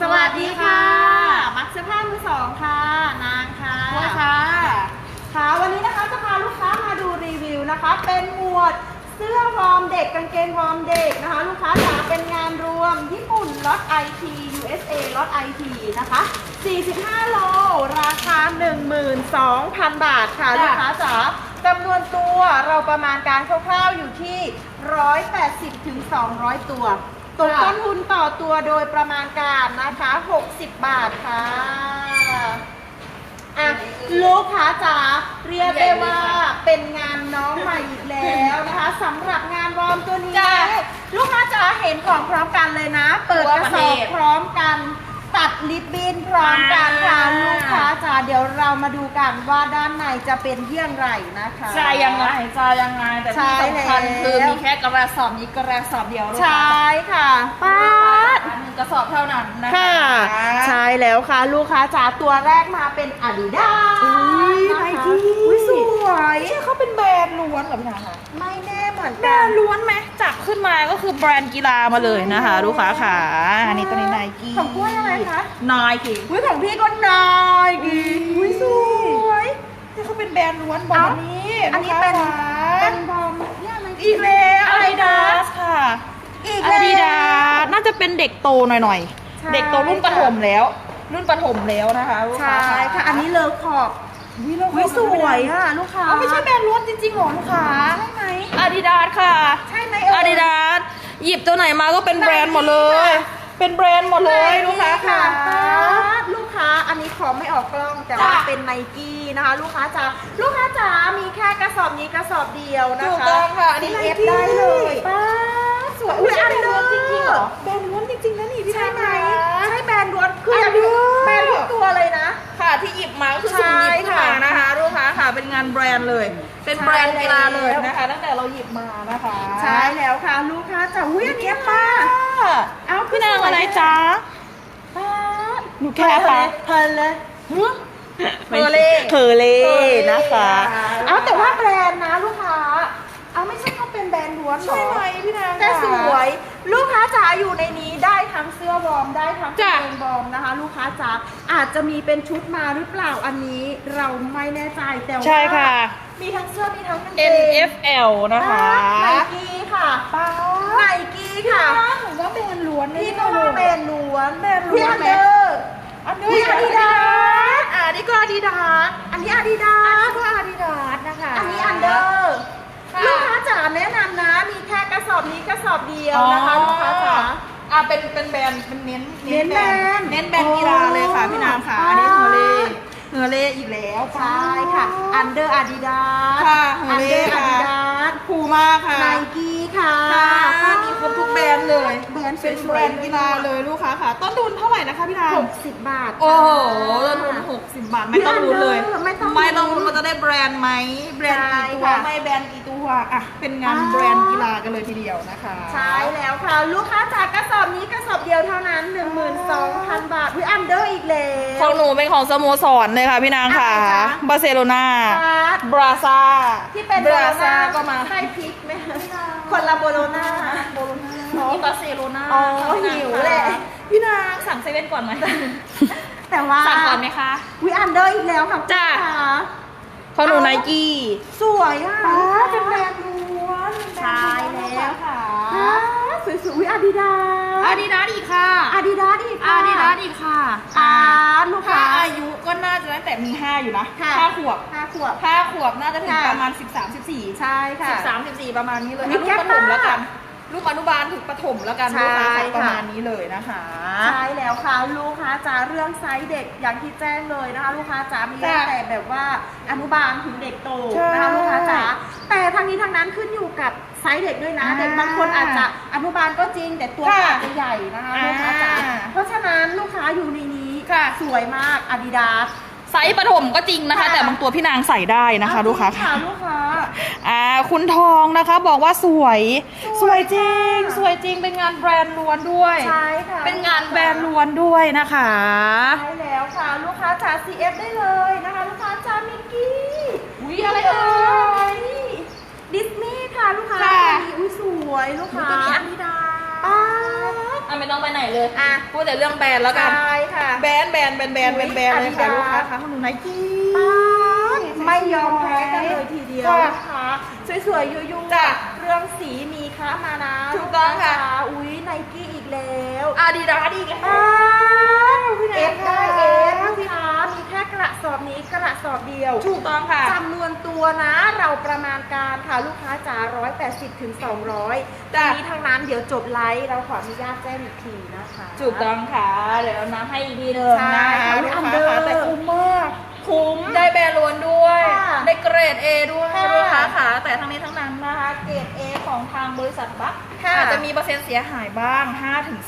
สวัสดีค่ะ มักเสื้อผ้ามือสองค่ะ นางค่ะด้วยค่ะ ค่ะ วันนี้นะคะจะพาลูกค้ามาดูรีวิวนะคะ เป็นหมวดเสื้อวอร์มเด็กกางเกงวอร์มเด็กนะคะ ลูกค้าจ๋าเป็นงานรวม ญี่ปุ่นล็อต IT USA ล็อต IT นะคะ 45 โล ราคา 12,000 บาทค่ะจ้ะลูกค้าจ๋าจำนวนตัวเราประมาณการคร่าวๆอยู่ที่ 180ถึง200 ตัว ตกต้นทุนต่อตัวโดยประมาณการนะคะ 60 บาทค่ะอะลูกค้าจ๋าเรียกได้ว่าเป็นงานน้องใหม่อีกแล้วนะคะสำหรับงานวอร์มตัวนี้จ้ะลูกค้าจ๋าเห็นของพร้อมกันเลยนะ เปิดกระสอบพร้อมกัน ตัดลิปบิ้นพร้อมกันค่ะอ่าลูกค้าจ๋าเดี๋ยวเรามาดูกันว่าด้านในจะเป็นเยี่ยงไรนะคะ จะยังไงจะยังไงแต่ที่สำคัญใช่แล้วคือมีแค่กระสอบนี้กระสอบเดียวลูกใชค้า่ค่ะป้าดหนึ่งกระสอบเท่านั้นนะคะค่ะใช่แล้วค่ะ ลูกค้าจ๋าตัวแรกมาเป็นอาดิดาอุ้ยไนกี้อุ้ยสวยไม่ใช่เขาเป็นแบรนด์ล้วนเหรอพี่นาคะไม่แน่ เหมือนแบรกัน นด์ล้วนไหมจับขึ้นมาก็คือแบรนด์กีฬามาเลยนะคะ ลูกค้าค่ะอันนี้ตัวนี้ไนกี้ของกล้วยอะไรคะไนกี้อุ้ยของพี่ก็นายดีอุ้ยสวยนี่เขาเป็นแบรนด์ล้วนบอกเอ้าอันนี้อันนี้เป็น ลูกค้าเป็นบอมเนี่ยอะไรอีกแล้วอะไรนะสค่ะอีกอาแล้ว ดิดาสน่าจะเป็นเด็กโตหน่อยใช่ ๆ เด็กโตรุ่นประถมแล้ว รุ่นประถมแล้วนะคะลูกใช่ค้าค่ะ อันนี้เลอขอบ วิโลอุ้ยสวยอะลูกค้าเอาไม่ใช่แบรนด์ล้วนจริงๆหรอลูกค้าใช่ไหมอาดิดาสค่ะใช่ไหมเอ่ยอาดิดาสหยิบตัวไหนมาก็เป็นแบรนด์หมดเลย เป็นแบรนด์หมดเลยลูกค้าค่ะลูกค้าอันนี้ขอไม่ออกกล้องแต่ว่าจ้ะเป็นไนกี้นะคะ ลูกค้าจ๋าลูกค้าจ๋ามีแค่กระสอบนี้กระสอบเดียวนะคะถูกต้องค่ะอันนี้เอฟ Nike ได้เลยป้าสวยอุ้อุ้ยยอัอันนเดเดออร์ร์จริงๆเหรอแบรนด์ล้วนจริงๆนะนี่พี่ใช่ไหมคะใช่แบรนด์ล้วนคืออยาก Under แบรนด์ทุกตัวเลยนะ ค่ะที่หยิบมาก็คือสุ่มหยิบขึ้นมา เป็นงานแบรนด์เลย เป็นแบรนด์กีฬาเลยนะคะตั้งแต่เราหยิบมานะคะใช่แล้วค่ะลูกค้าจ๋าอุ้ยอันเนี้ยป้าเอาพี่นางอะไรจ๊ะป้าหนูแค่ค่ะเพลินเลยเฮอร์เล่เฮอร์เล่เฮอร์เล่นะคะค่ะเอาแต่ว่าแบรนด์นะลูกค้า เอาไม่ใช่เขาเป็ นแบรนด์ล้วนเหรอใช่ไหมพี่นางแต่สวย ลูกค้าจ๋าอยู่ในนี้ได้ทั้งเสื้อวอร์มได้ทั้งกางจ้ะเกงวอร์มนะคะ ลูกค้าจ๋าอาจจะมีเป็นชุดมาหรือเปล่าอันนี้เราไม่แน่ใจแต่ว่าใช่ค่ะ มีทั้งเสื้อมีทั้งกางเกง NFL นะคะไนกี้ค่ะป้าไนกี้ค่ะหนูว่าแบรนด์ล้วนพี่ก็ว่าแบรนด์ล้วนแบรนด์ล้วนพี่อันไหมเดอร์อันนี้อุ๊ยอาดิดา Adidas อ่านี่ก็อาดิดาสอันนี้อาดิดาสก็อาดิดาสนะคะ อันนี้อันเดอร์ค่ะ ลูกค้าจ๋าแนะนำนะ มีแค่กระสอบนี้กระสอบเดียวนะคะอ๋อลูกค้าจ๋า อ่าเป็นเป็นแบรนด์เป็นเน้นเน้นแบรนด์เน้นแบรนด์กีฬาเลยค่ะพี่นางค่ะอ๋ออัอันนี้เฮอร์เล่เฮอร์เล่อีกแล้วใช่ค่ะ อันเดอร์อาดิดาสค่ะอันเดอร์ Hurley อาค่ะ ดิดาส คูลมากค่ะไนกี้ค่ะค่ะมีครบทุกแบรนด์เลยแบรนด์สเป็นวยๆแบรนด์กีฬาเลยลูกค้าค่ะ ต้นทุนเท่าไหร่นะคะพี่นางหกสิบบาท โอ้โหต้นทุนหกสิบบาท ไม่ต้องรู้เลย ไม่ต้องไม่ต้องรู้มันจะได้แบรนด์ไหมแบรนด์กี่ตัวใช่ค่ะไม่แบรนด์กี่ตัวอะเป็นงานอ่าแบรนด์กีฬากันเลยทีเดียวนะคะ ใช่แล้วค่ะ ลูกค้าจากกระสอบนี้กระสอบ เดียวเท่านั้น 12,000 บาทวิอันเดอร์อีกแล้ว ของหนูเป็นของสโมสรเลยค่ะพี่นางค่ะ อะไรจ๊ะ บาร์เซโลนาบาสบราซาที่เป็นบราซาก็มาใช่พริกไหมคนละโบโลนาโบโลนานี่บาร์เซโลนาอ๋อค่ะพี่นางหิวค่ะแหละ พี่นางสั่งเซเว่นก่อนไหมแต่ว่าสั่งก่อนไหมคะ วิอันเดอร์อีกแล้วค่ะจ้ะ คุณค่ะของหนูไนกี้สวยอะเป็นแบรนด์ล้วนใช่แล้วค่ะอ่าสวยๆวิอาดิดา อาดิดาสอีกค่ะอาดิดาอีกค่ะอาดิดาสอีกค่ะอ่าลูกถ้าค้าอายุก็น่าจะตั้งแต่มี 5 อยู่นะค่ะห้าขวบห้าขวบห้าขวบน่าจะถึงค่ะ ประมาณ 13 14 ใช่ค่ะ 13 14 ประมาณนี้เลยมีลูกแก๊ปประถมมากแล้วกัน ลูกอนุบาลถึงประถมแล้วกันใช่ลูกค้าค่ะ ประมาณนี้เลยนะคะ ใช่แล้วค่ะลูกค้าจ๋าเรื่องไซส์เด็กอย่างที่แจ้งเลยนะคะ ลูกค้าจ๋ามีจ้ะตั้งแต่แบบว่าอนุบาลถึงเด็กโตใช่นะคะลูกค้าจ๋าแต่ทั้งนี้ทั้งนั้นขึ้นอยู่กับไซส์เด็กด้วยนะ อ่าเด็กบางคนอาจจะอนุบาลก็จริง แต่ตัวค่ะอาจจะใหญ่นะคะลูกค้าจ๋าอ่าเพราะฉะนั้นลูกค้าอยู่ในนี้ค่ะ สวยมากอาดิดาส ไซส์ประถมก็จริงนะคะ ค่ะ แต่บางตัวพี่นางใส่ได้นะคะ ลูกค้าค่ะลูกค้า อ่าคุณทองนะคะบอกว่าสวยสสววยยจค่ะริง สวยจริงเป็นงานแบรนด์ล้วนด้วย ใช่ค่ะเป็นงานแบรนด์ล้วนด้วยนะคะ ใช่แล้วค่ะ ลูกค้าจ๋า CF ได้เลยนะคะ ลูกค้าจ๋ามิกกี้อุ๊ยอะไรเอ่ยดิสนีย์ค่ะลูกค้าค่ะตัวนี้อุ้ยสวยลูกค้าตัวนี้อาดิดาป้าดอะไม่ต้องไปไหนเลยอะพูดแต่เรื่องแบรนด์แล้วกันใช่ค่ะ แบรนด์แบรนด์แบรนด์แบรนด์แบรนด์แบรนด์เลยค่ะ Adidas ลูกค้าคะของหนูไนกี้ ไม่ยอมแพ้กันเลยทีเดียวค่ะนะคะสวยๆยุ่งๆจ้ะเรื่องสีมีค้ามานะถูกต้องค่ะลูกาอุ้ยไนกี้อีกแล้วอาดิดาสอีกแล้วอ้าวพี่แนเอนฟได้ค่ะเอฟลูกค้ามีแค่กระสอบนี้กระสอบเดียว ถูกต้องค่ะจำนวนตัวนะเราประมาณการค่ะลูกค้าจ๋า180ถึง200จ้ะทีนี้ทางนั้นเดี๋ยวจบไลฟ์เราขออนุญาตแจ้งอีกทีนะคะถูกต้องค่ะเดี๋ยวเอาน้ำให้อีกทีหนึงใช่นะคะค่ะลูกอันค้าเดอร์ค่ะแต่คุ้มมาก คุ้ม ได้แบรนด์ล้วนด้วย ค่ะ ได้เก รด A ด้วยค่ะ ลูกค้าค่ะแต่ทั้งนี้ทั้งนั้นนะคะ เกรด A ของทางบริษัทบัคค่ะอาจจะมีเปอร์เซ็นต์เสียหายบ้าง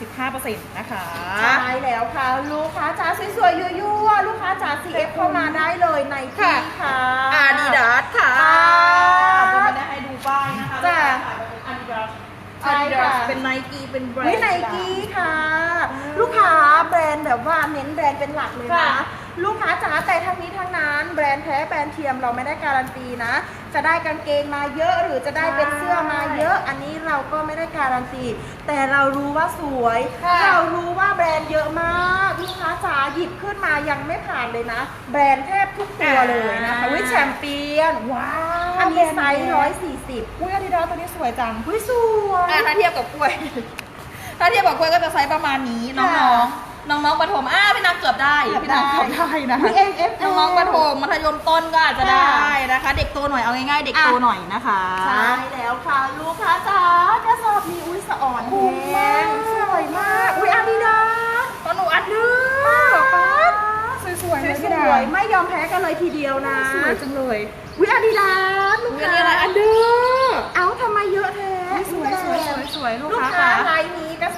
5-15%นะคะใช่แล้วค่ะ ลูกค้าจ๋าสวยๆยั่วๆลูกค้าจ๋า CF เข้ามาได้เลยในที่ค่ะค่ะอาดิดาสค่ะค่ะจะไม่ได้ให้ดูป้ายนะคะจ้ะอาดิดาสใช่อาดิดาค่ะสเป็นไนกี้เป็นแบรนด์วิไนกี้ค่ะ ลูกค้าแบรนด์แบบว่าเน้นแบรนด์เป็นหลักเลยนะค่ะ ลูกค้าจ๋าแต่ทั้งนี้ทั้งนั้นแบรนด์แท้แบรนด์เทียมเราไม่ได้การันตีนะ จะได้กางเกงมาเยอะหรือจะได้เป็นเสื้อมาเยอะ อันนี้เราก็ไม่ได้การันตี แต่เรารู้ว่าสวยค่ะเรารู้ว่าแบรนด์เยอะมากลูกค้าจ๋าหยิบขึ้นมายังไม่ผ่านเลยนะ แบรนด์แทบทุกตัวเลยนะคะวิแชมเปี้ยนว้าวอันนี้ไซส์ร้อยสี่สิบอุ้ยอาดิดาสตัวนี้สวยจังวิสวยอะถ้าเทียบกับกล้วย ถ้าเทียบกับกล้วยก็จะไซส์ประมาณนี้น้องๆ น้องๆประถมอะพี่นักเกือบได้เกือบพี่นักได้เกือบได้นะอุ๊คะยเอ็มเอฟน้องๆประถมมัธยมต้นก็อาจจะค่ะได้นะคะ เด็กโตหน่อยเอาง่ายๆเด็กโตหน่อยนะคะใช่แล้วค่ะลูกค้าจ๋ากระสอบนี้อุ้ยสะอ่อนคุ้มมากสวยมาก อุ้ยอาดิดาสตอนหนูอัดดื้อป๊าดสวยๆเลยสพี่ดาวยไม่ยอมแพ้กันเลยทีเดียวนะสวยจังเลยอุ้ยอาดิดาสลูกอันค้านี้อะไรอันดื้อเอ้าทำไมเยอะแท้สวยสวยสวยสวยลูลูกกค้าค้าค่ะรายนี้กระส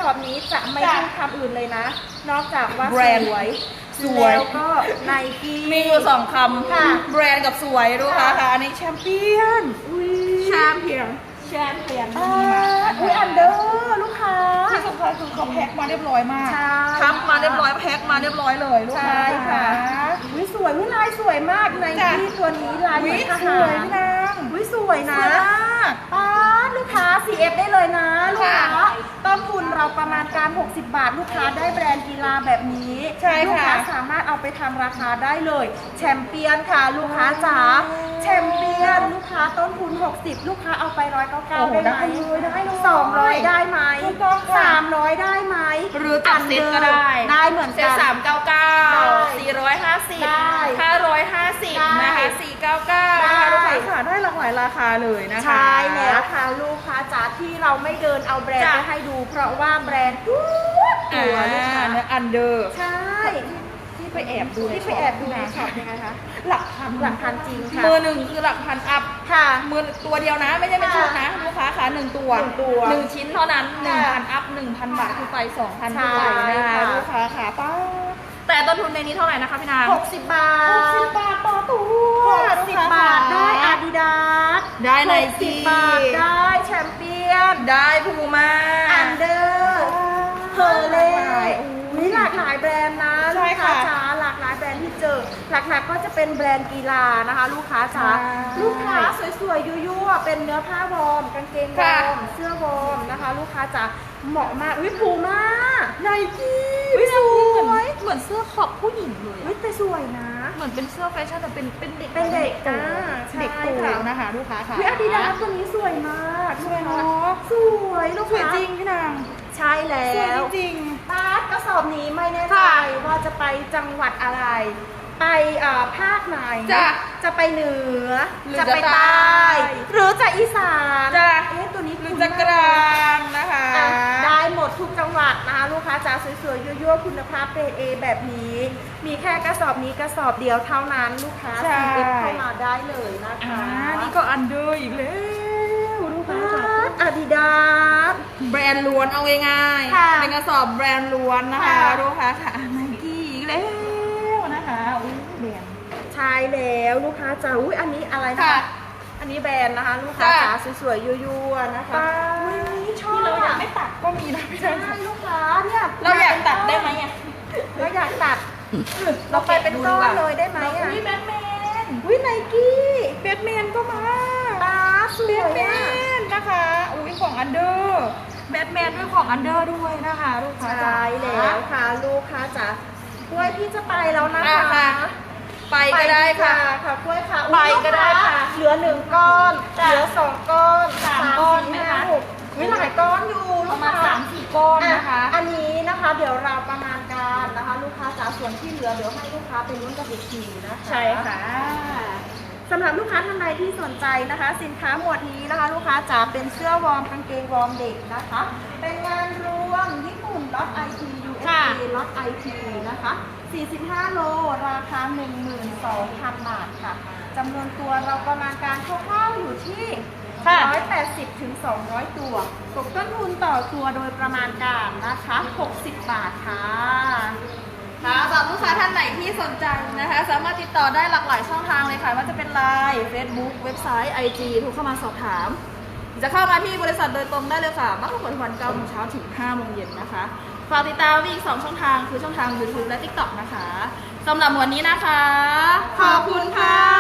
อบนี้จะไม่จ้ะพูดคำอื่นเลยนะ นอกจากว่าแบรนด์สวยสวยแล้วก็ไนกี้มีอยู่สองคำค่ะ แบรนด์กับสวยลูกค้าค่ะอันนี้แชมเปี้ยนอุ้ยแชมเปี้ยนแชมเปี้ยนอ่าอุ้ยอันเดอร์ลูกค้าที่สำคัญคือเขาแพ็คมาเรียบร้อยมากใช่ทับมาเรียบร้อยแพ็คมาเรียบร้อยเลยลูกใช่ค้าค่ะวิสวยวิลายสวยมากในจ้ะที่ตัวนี้ลายเหมืวิอนทสหาวยรพี่นางวิสวยสนะวยมากป้าด ลูกค้า CF ได้เลยนะลูกค้าค่ะต้นทุนเราประมาณการ 60 บาท ลูกค้าได้แบรนด์กีฬาแบบนี้ใช่ค่ะ ลูกค้าสามารถเอาไปทำราคาได้เลย แชมเปี้ยนค่ะ ลูกค้าจ๋าแชมเปี้ยนลูกค้า ต้นทุน 60 ลูกค้าเอาไปร้อยเก้าเก้าโอ้โหได้ไหมได้เลยได้เลยสองร้อยได้ไหมถูกต้องค่ะสามร้อยได้ไหมหรือจัดเซ็ตก็ได้ ได้เหมือนเซ็กัตนสามเก้าเก้าได้สี่ร้อยห้าสิบได้ห้าร้อยห้าสิบได้นะคะสี่เก้าเก้าได้ลูกค้าค่ะได้หลากหลายราคาเลยนะคะ ใช่แล้วค่ะลูกค้าจ๋าที่เราไม่เดินเอาแบรนด์จ้ะไปให้ดู เพราะว่าแบรนด์ทุกอ่ตัวลูกค้าาเนื้ออันเดอร์ ใช่ที่ ไปแอบดูที่ไปแอบดูในช็อปยังไงคะ หลักพันหลักพันจริงค่ะมือหนึ่งคือหลักพันอัพค่ะมือตัวเดียวนะ ไม่ใช่เป็นค่ะชุดนะลูกค้าค่ะหนึ่งตัวหนึ่งตัวหนึ่งชิ้นเท่านั้นหนึ่งค่ะพันอัพหนึ่งพันบาทคือไปสองพันใช่ด้วยนะคะค่ะลูกค้าค่ะป้าแต่ต้นทุนในนี้เท่าไหร่นะคะพี่นาง60 บาท 60 บาทต่อตัว60 บาทได้อาดิดาสได้ไนกี้60บาทได้แชมเปี้ยน ได้พูม่าอันเดอร์เฮอร์เล่มีหลากหลายแบรนด์นะ เจอ หลักๆก็จะเป็นแบรนด์กีฬานะคะ ลูกค้าจ๋าใช่ลูกค้าสวยๆยั่วๆเป็นเนื้อผ้าวอร์มกางเกงวอค่ะ ร์มเสื้อวอร์มนะคะ ลูกค้าจ๋าเหมาะมากวิพูม่าไนกี้อุ๊ยสวยเหมือนเสื้อขอบผู้หญิงเลยวิแต่สวยนะ เหมือนเป็นเสื้อแฟชั่นแต่เป็นเป็นเด็กเป็นเด็กโตอ่าใช่เด็กโตค่ะ นะคะลูกค้าค่ะ วิอาดิดาสตัวนี้สวยมากสวยเนอะ สวยลูกสวยค้าจริงพี่นางใช่แล้สวยวจริงบาสกระสอบนี้ไม่แน่ใจค่ะว่าจะไปจังหวัดอะไร ไปเอ่อภาคไหนจ้ะจะไปเหนือหรือจะไปจะใต้ ใต้หรือจะอีสานจ้ะ เอ๊ะตัวนี้หรือคุ้นจะกลางนะคะอะได้หมดทุกจังหวัดนะคะลูกค้าจ๋าสวยๆยั่วๆคุณภาพเกรดเอแบบนี้ มีแค่กระสอบนี้กระสอบเดียวเท่านั้นลูกค้าใช่ซื้อเข้ามาได้เลยนะอ่าคะนี่ก็อันเดอร์อีกแล้วลูกค้าบาค่ะสอาดิดาสแบรนด์ล้วนเอาง่ายค่ะๆเป็นกระสอบแบรนด์ล้วนนะคะค่ะ ลูกค้าค่ะไนกี้อีก แล้วนะคะอุ้ยแบรนด์ ใช่แล้วลูกค้าจ๋าอุ้ยอันนี้อะไรนะค่ะคะอันนี้แบรนด์นะคะ ลูกค้าจ้ะจ๋าสวยๆยั่วๆนะคะป้าอุ้ยอันนี้ชอบที่เรายังอะไม่ตัดก็มีนะพี่ใช่นางลูกค้าเนี่ยเราอยากตัดได้ไหมอะเราอยากตัด เราไปเป็นก้อนเลยได้ไหมอะ อุ้ยแบทแมนอุ้ยไนกี้แบทแมนก็มาตาสแบวยทแมอะ นนะคะอุ้ยของอันเดอร์แบทแมนด้วยของอันเดอร์ด้วยนะคะลูกค้าใช่แล้วค่ะ ลูกค้าจ๋าก ล้วยพี่จะไปแล้วนะอะคะค่ะไปก็ได้ค่ะ ค่ะกล้วยค่ะไปก็ได้ค่ะเหลือหนึ่งก้อน จ้ะเหลือสองก้อนสามก้อนสี่ไหมห้าคะหกมีหลายก้อนอยู่ประมาณลูกค้ สามสี่ก้อนนะคะ อ่อันนี้นะคะเดี๋ยวเราประมาณการนะคะ ลูกค้าจ๋าส่วนที่เหลือเดี๋ยวให้ลูกค้าไปลุ้นกันอีกทีนะคะ ใช่ค่ะสำหรับลูกค้าท่านใดที่สนใจนะคะ สินค้าหมวดนี้นะคะ ลูกค้าจ๋าเป็นเสื้อวอร์มกางเกงวอร์มเด็กนะคะ เป็นงานรวมญี่ปุ่นล็อต IT ค่ะ USA ล็อต IT นะคะ 45 โล ราคา 12,000 บาทค่ะจำนวนตัวเราประมาณการคร่าวๆอยู่ที่ค่ะ180ถึง200 ตัว ตกต้นทุนต่อตัวโดยประมาณการนะคะ 60 บาทค่ะค่ะสำหรับลูกค้าท่า นไหนที่สนใจนะคะ สามารถติดต่อได้หลากหลายช่องทางเลยค่ะว่าจะเป็นไลน์ Facebook เว็บไซต์ IG โทรเข้ามาสอบถาม จะเข้ามาที่บริษัทโดยตรงได้เลยค่ะมักกะผลวันเก้าโมงเช้าถึง5โมงเย็นนะคะ ฝากติดตามอีกสองช่องทางคือช่องทาง YouTube และ TikTok นะคะสำหรับวันนี้นะคะ ขอบคุณค่ะ